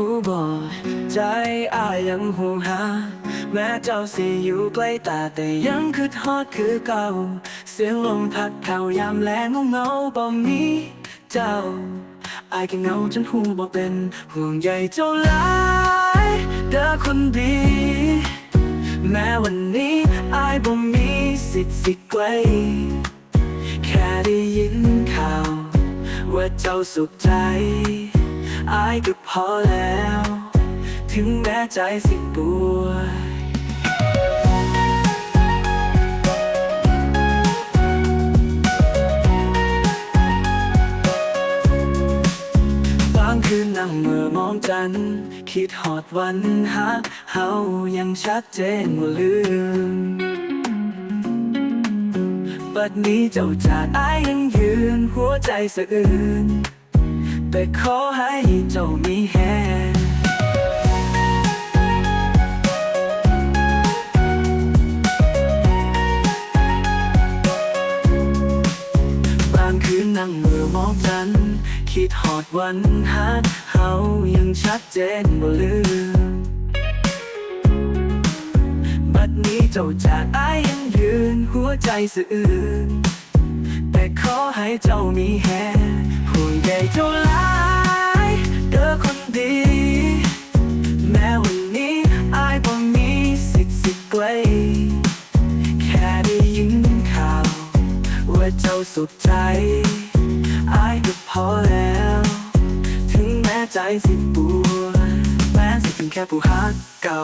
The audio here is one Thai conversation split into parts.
หูบอใจอายยังห่วงหา แม้เจ้าสิอยู่ใกล้ตาแต่ยังคือทอดคือเก่า เสียงลมพัดเข้ายามแลงเงาบ่มีเจ้าอายแค่เงาจนหูบ่เป็นห่วงใยเจ้าหลายเด้อคนดี แม้วันนี้อายบ่มีสิทธิ์สิไกลแค่ได้ยินข่าว ว่าเจ้าสุขใจ อายก็พอแล้ว ถึงแม้ใจสิปวดบางคืนนั่งเมื่อมองจัน คิดหอดวันฮักเฮายังชัดเจนว่าลืมบัดนี้เจ้าจากอายยังยืน หัวใจสะอื้นแต่ขอให้ เจ้ามีแฮบางคืนนั่งเมื่อมองจัน คิดหอดวันฮักเฮายังชัดเจนบ่ลืมบัดนี้เจ้าจากอายยังยืนหัวใจสะอื้นแต่ขอให้เจ้ามีแฮห่วงใยเจ้าลา อายก็พอแล้ว ถึงแม้ใจสิปวดแม้สิเป็นแค่ผู้ฮักเก่า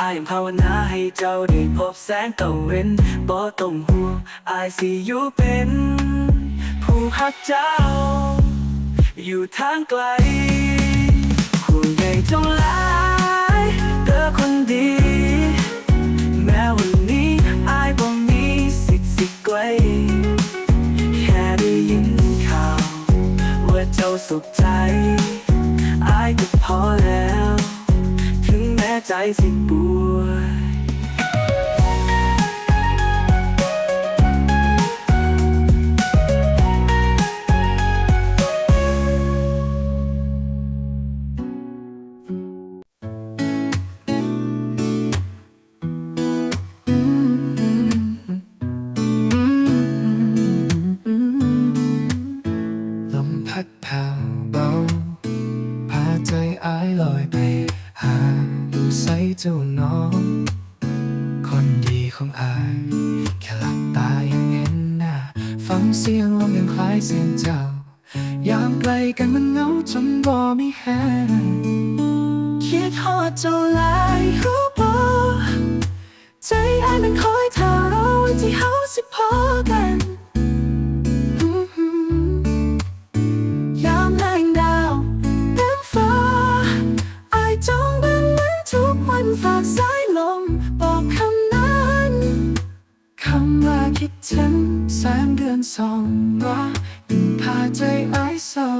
อายยังภาวนาให้เจ้าได้พบแสงตะเวนบ่ต้องห่วงอายสิอยู่เป็น ผู้ฮักเจ้า อยู่ทางไกลห่วงใยเจ้าหลายเด้อคนดี งแม้ เสียงลมยังคล้ายเสียงเจ้า ยามไกลกันมันเหงาจนบ่มีแฮงคิดฮอดเจ้าหลายรู้บ่ใจอายมันคอยท่ารอวันที่เฮาสิพอกันยามแรงดาวเต็มฟ้าอายจ้องเบิ่งมันทุกวันฝากสายลมบอกคำำว่าคิดถึงแสงเดือนสองมายิ่งพาใจอายเศร้า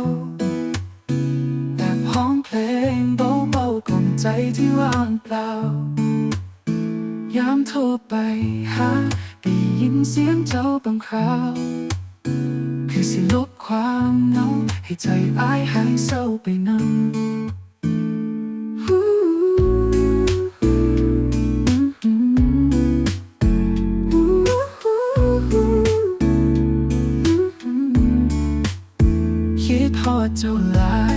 แต่พ้องเพลงเบาๆกล่อมใจที่ว่างเปล่ายามโทรไปหาได้ยินเสียงเจ้าบางคราว คือสิลบความเหงาให้ใจอายหายเศร้าไปนำ คิดพอดเจ้าหลา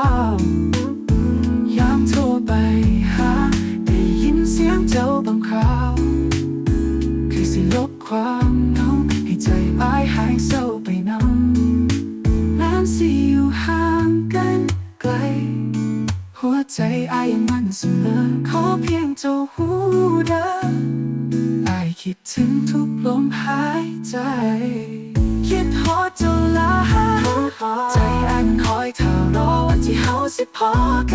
ายามโทรไปหาได้ยินเสียงเจ้าบางคราวคือสิลบความเหงาให้ใจอายหายเศร้าไปนำน้ำสิอยู่ห่างกันไกล หัวใจอายยังมันเสมอขอเพียงเจ้าหูเด้ออายคิดถึงทุกลมหายใจ คิ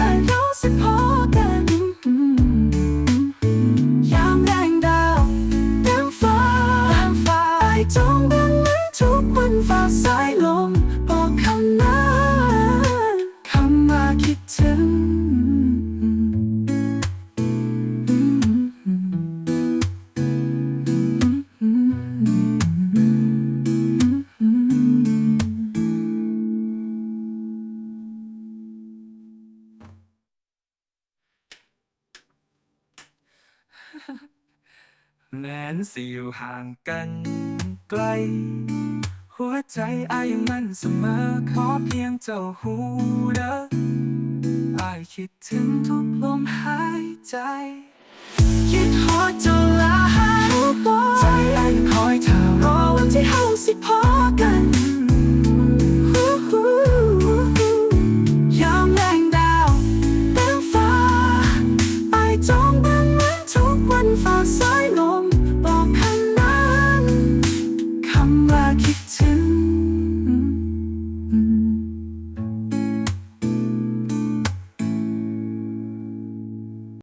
แม้นสิอยู่ห่างกันไกล หัวใจอายยังมั่นเสมอขอเพียงเจ้าหูเด้ออายคิดถึงทุกลมหายใจ คิดฮอดเจ้าหลายใจอันคอยเธอรอวันที่เฮาสิพอ